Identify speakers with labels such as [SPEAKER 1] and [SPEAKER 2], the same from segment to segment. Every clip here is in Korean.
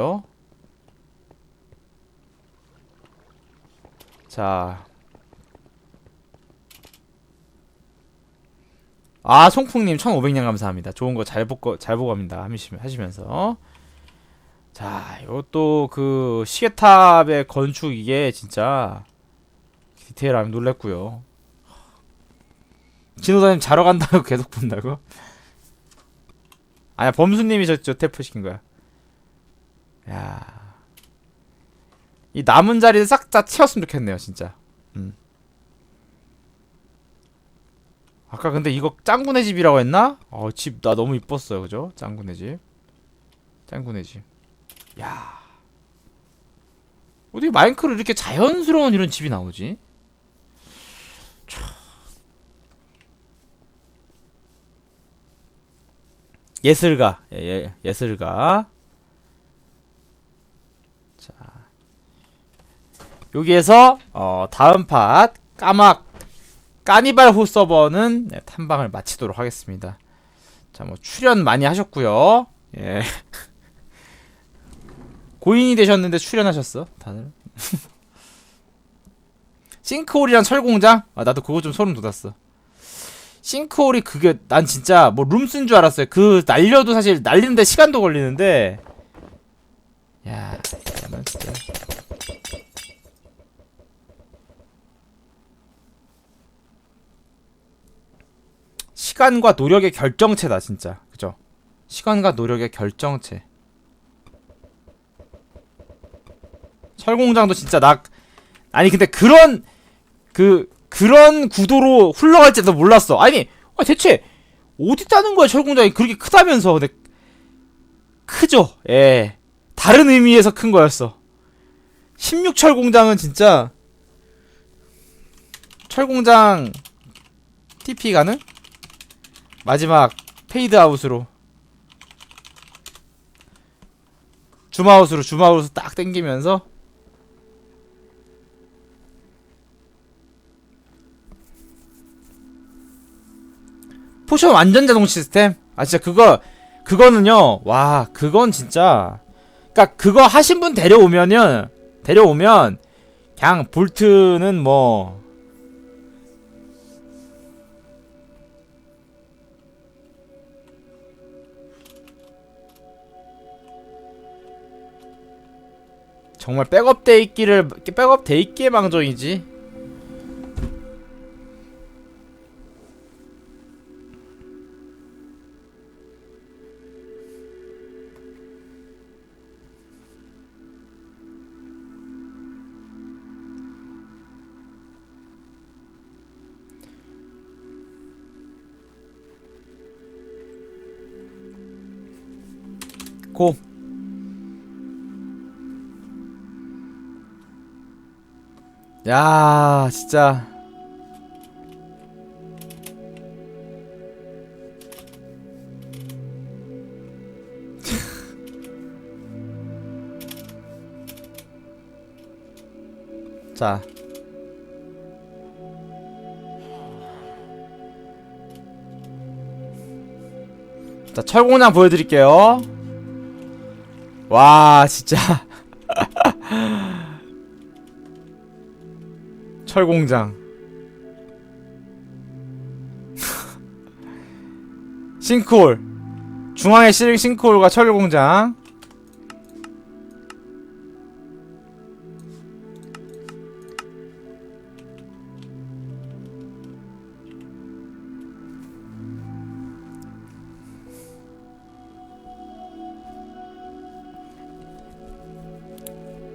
[SPEAKER 1] 있고요. 자. 아, 송풍님 1500년 감사합니다. 좋은 거 잘 보고, 잘 보고 갑니다. 하시면- 하시면서. 자, 이것도 그 시계탑의 건축 이게 진짜 디테일하면 놀랬고요. 진호사님 자러 간다고 계속 본다고? 아니야, 범수님이 저, 저 태프 시킨 거야. 야. 이 남은 자리를 싹 다 채웠으면 좋겠네요, 진짜. 음. 아까 근데 이거 짱구네 집이라고 했나? 어, 집 나 너무 이뻤어요, 그죠? 짱구네 집. 짱구네 집. 야. 어떻게 마인크로 이렇게 자연스러운 이런 집이 나오지? 참. 예술가. 예, 예, 예술가. 여기에서 어, 다음 팟 까막 까니발 호 서버는 네, 탐방을 마치도록 하겠습니다. 자, 뭐 출연 많이 하셨고요. 예. 고인이 되셨는데 출연하셨어, 다들. 싱크홀이랑 철공장? 아, 나도 그거 좀 소름 돋았어. 싱크홀이 그게 난 진짜 뭐 룸 쓴 줄 알았어요. 그 날려도 사실 날리는데 시간도 걸리는데. 야, 이거는 진짜. 시간과 노력의 결정체다, 진짜. 그죠? 시간과 노력의 결정체. 철공장도 진짜 나 아니 근데 그런 그 그런 구도로 흘러갈지도 몰랐어. 아니 아, 대체 어디 따는 거야 철공장이 그렇게 크다면서 근데 크죠. 예. 다른 의미에서 큰 거였어. 16철 공장은 진짜 철 공장 TP 가는 마지막 페이드 아웃으로. 줌아웃으로 줌아웃으로 딱 땡기면서. 포션 완전 자동 시스템? 아 진짜 그거 그거는요 와 그건 진짜. 그니까 그거 하신 분 데려오면은 데려오면 그냥 볼트는 뭐 정말 백업 돼 있기를 백업 돼 있기에 망정이지. 고 야, 진짜. 자. 자, 철공장 보여드릴게요. 와, 진짜. 철공장. 싱크홀. 중앙에 실 싱크홀과 철공장.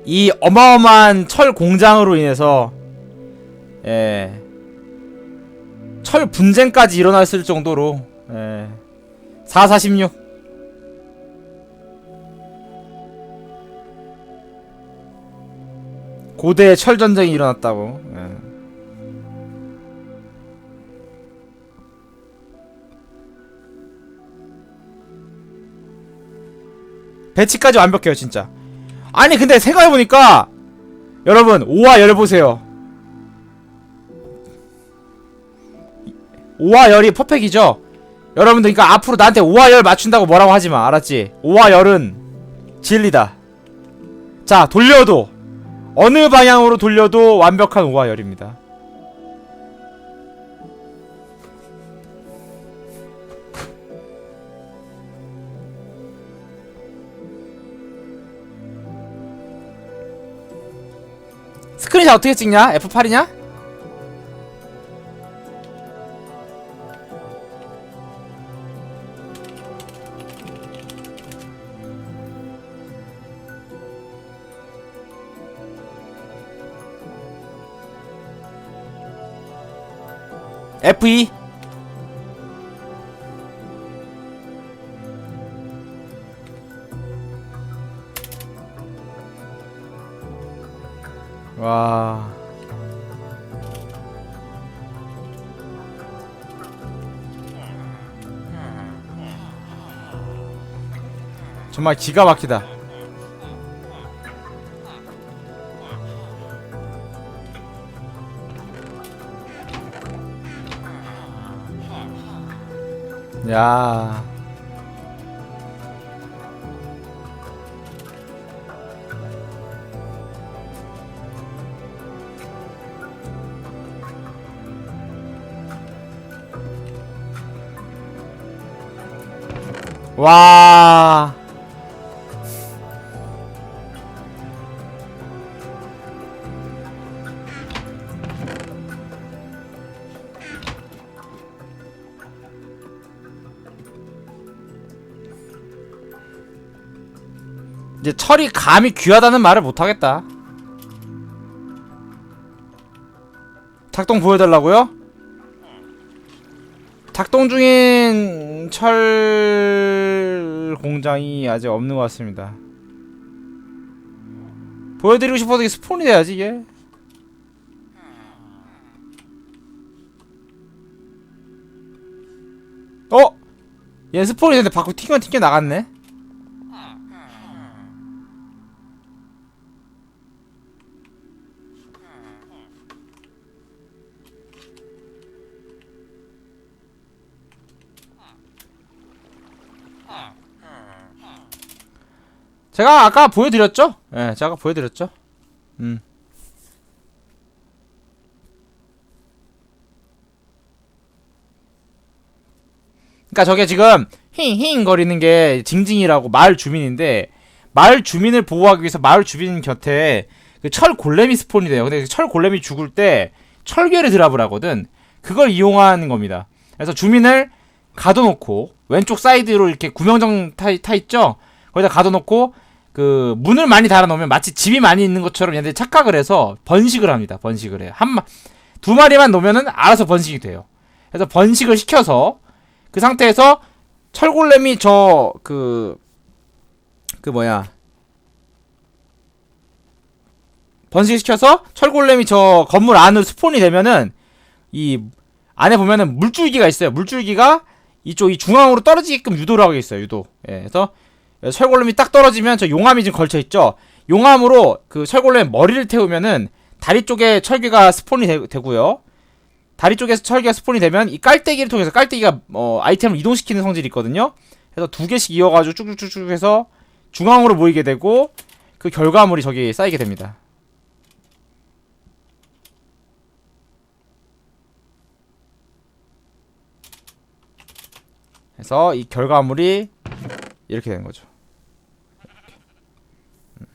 [SPEAKER 1] 이 어마어마한 철 공장으로 인해서 예. 철 분쟁까지 일어났을 정도로 예. 446 고대의 철 전쟁이 일어났다고. 예. 배치까지 완벽해요, 진짜. 아니, 근데 생각해 보니까, 여러분, 5와 열 보세요. 5와 열이 퍼펙이죠? 여러분들 그러니까 앞으로 나한테 5와 열 맞춘다고 뭐라고 하지마 알았지? 5와 열은 진리다 자 돌려도 어느 방향으로 돌려도 완벽한 오하열입니다 스크린샷 어떻게 찍냐? F8이냐? F2 와. 정말 기가 막히다. 야. 와. 이제 철이 감히 귀하다는 말을 못 하겠다. 작동 보여달라고요? 작동 중인 철 공장이 아직 없는 것 같습니다. 보여드리고 싶어도 이게 스폰이 돼야지 이게. 어? 얘 스폰이 되는데 밖으로 튕겨 튕겨 나갔네. 제가 아까 보여드렸죠? 예, 제가 아까 보여드렸죠? 음. 그니까 저게 지금 힝힝 거리는 게 징징이라고 마을 주민인데 마을 주민을 보호하기 위해서 마을 주민 곁에 그 철 골렘이 스폰이 돼요. 근데 그철 골렘이 죽을 때 철괴를 드랍을 하거든. 그걸 이용하는 겁니다. 그래서 주민을 가둬놓고 왼쪽 사이드로 이렇게 구명정 타, 타 있죠? 거기다 가둬놓고 그 문을 많이 달아놓으면 마치 집이 많이 있는 것처럼 얘네들이 착각을 해서 번식을 합니다. 번식을 해요. 한 마, 두 마리만 놓으면은 알아서 번식이 돼요. 그래서 번식을 시켜서 그 상태에서 철골렘이 저 그그 뭐야 번식시켜서 철골렘이 저 건물 안으로 스폰이 되면은 이 안에 보면은 물줄기가 있어요. 물줄기가 이쪽 이 중앙으로 떨어지게끔 유도를 하고 있어요. 유도. 예, 그래서 철골렘이 딱 떨어지면 저 용암이 지금 걸쳐 있죠. 용암으로 그 철골렘 머리를 태우면은 다리 쪽에 철괴가 스폰이 되, 고요 다리 쪽에서 철괴가 스폰이 되면 이 깔때기를 통해서 깔때기가 어, 아이템을 이동시키는 성질이 있거든요. 그래서 두 개씩 이어가지고 쭉쭉쭉쭉 해서 중앙으로 모이게 되고 그 결과물이 저기 쌓이게 됩니다. 그래서 이 결과물이 이렇게 되는 거죠. 음.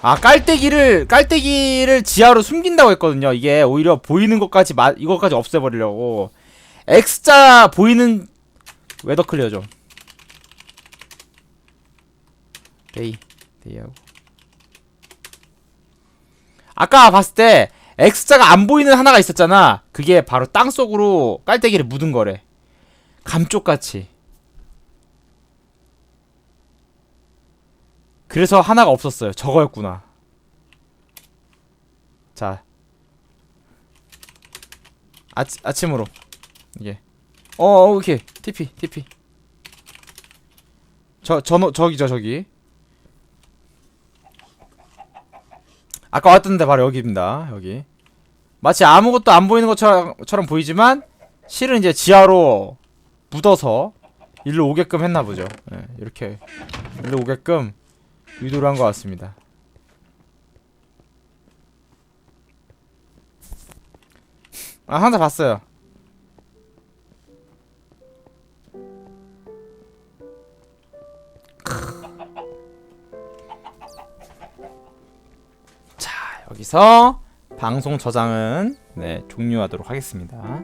[SPEAKER 1] 아 깔때기를 깔때기를 지하로 숨긴다고 했거든요. 이게 오히려 보이는 것까지 마, 이것까지 없애버리려고 X자 보이는 웨더 클리어 좀. 데이 데이하고. 아까 봤을 때 X자가 안 보이는 하나가 있었잖아. 그게 바로 땅 속으로 깔때기를 묻은 거래. 감쪽같이. 그래서 하나가 없었어요. 저거였구나. 자. 아치, 아침으로. 이게. 어, 어, 오케이. TP, TP. 저, 저, 저기죠, 저기. 아까 왔던데 바로 여기입니다. 여기. 마치 아무것도 안 보이는 것처럼 처럼 보이지만 실은 이제 지하로 묻어서 일로 오게끔 했나 보죠. 예, 이렇게 일로 오게끔 유도를 한 것 같습니다. 아 상자 봤어요. 여기서 방송 저장은 네 종료하도록 하겠습니다.